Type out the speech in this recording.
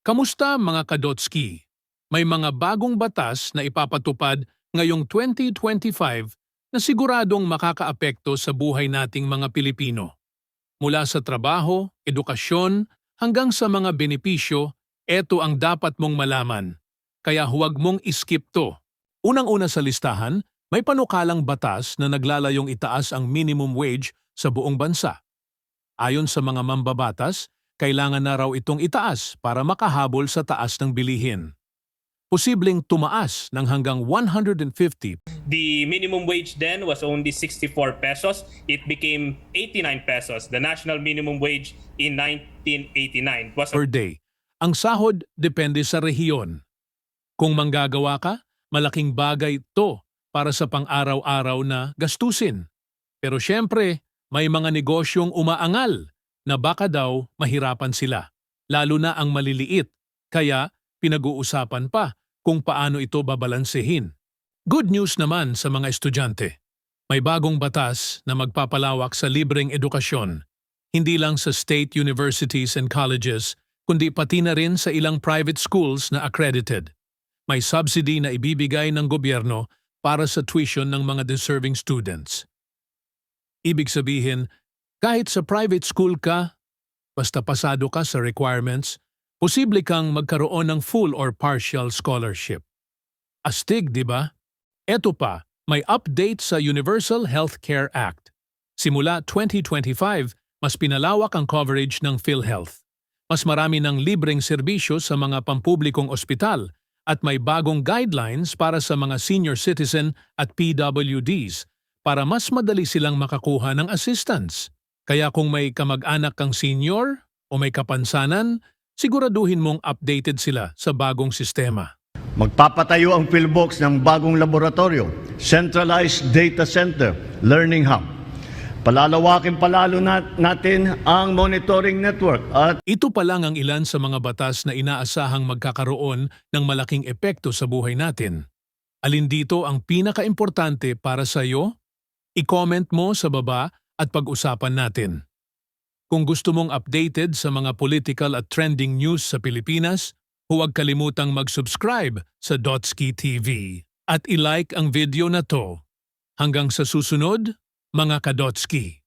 Kamusta mga Kadotski? May mga bagong batas na ipapatupad ngayong 2025 na siguradong makakaapekto sa buhay nating mga Pilipino. Mula sa trabaho, edukasyon, hanggang sa mga benepisyo, eto ang dapat mong malaman. Kaya huwag mong iskip to. Unang-una sa listahan, may panukalang batas na naglalayong itaas ang minimum wage sa buong bansa. Ayon sa mga mambabatas, kailangan na raw itong itaas para makahabol sa taas ng bilihin. Posibleng tumaas ng hanggang 150 The minimum wage then was only 64 pesos. It became 89 pesos. The national minimum wage in 1989 was per day. Ang sahod depende sa rehiyon. Kung manggagawa ka, malaking bagay to para sa pang-araw-araw na gastusin. Pero syempre, may mga negosyong umaangal na baka daw mahirapan sila, lalo na ang maliliit, kaya pinag-uusapan pa kung paano ito babalansehin. Good news naman sa mga estudyante. May bagong batas na magpapalawak sa libreng edukasyon, hindi lang sa state universities and colleges, kundi pati na rin sa ilang private schools na accredited. May subsidy na ibibigay ng gobyerno para sa tuition ng mga deserving students. Ibig sabihin, kahit sa private school ka, basta pasado ka sa requirements, posible kang magkaroon ng full or partial scholarship. Astig, di ba? Eto pa, may update sa Universal Healthcare Act. Simula 2025, mas pinalawak ang coverage ng PhilHealth. Mas marami ng libreng serbisyo sa mga pampublikong ospital at may bagong guidelines para sa mga senior citizen at PWDs para mas madali silang makakuha ng assistance. Kaya kung may kamag-anak kang senior o may kapansanan, siguraduhin mong updated sila sa bagong sistema. Magpapatayo ang PhilBox ng bagong laboratorio, Centralized Data Center, Learning Hub. Palalawakin palalo nat- natin ang monitoring network at Ito pa lang ang ilan sa mga batas na inaasahang magkakaroon ng malaking epekto sa buhay natin. Alin dito ang pinaka-importante para sa iyo? I-comment mo sa baba at pag-usapan natin. Kung gusto mong updated sa mga political at trending news sa Pilipinas, huwag kalimutang mag-subscribe sa Dotski TV at i-like ang video na to. Hanggang sa susunod, mga Kadotski.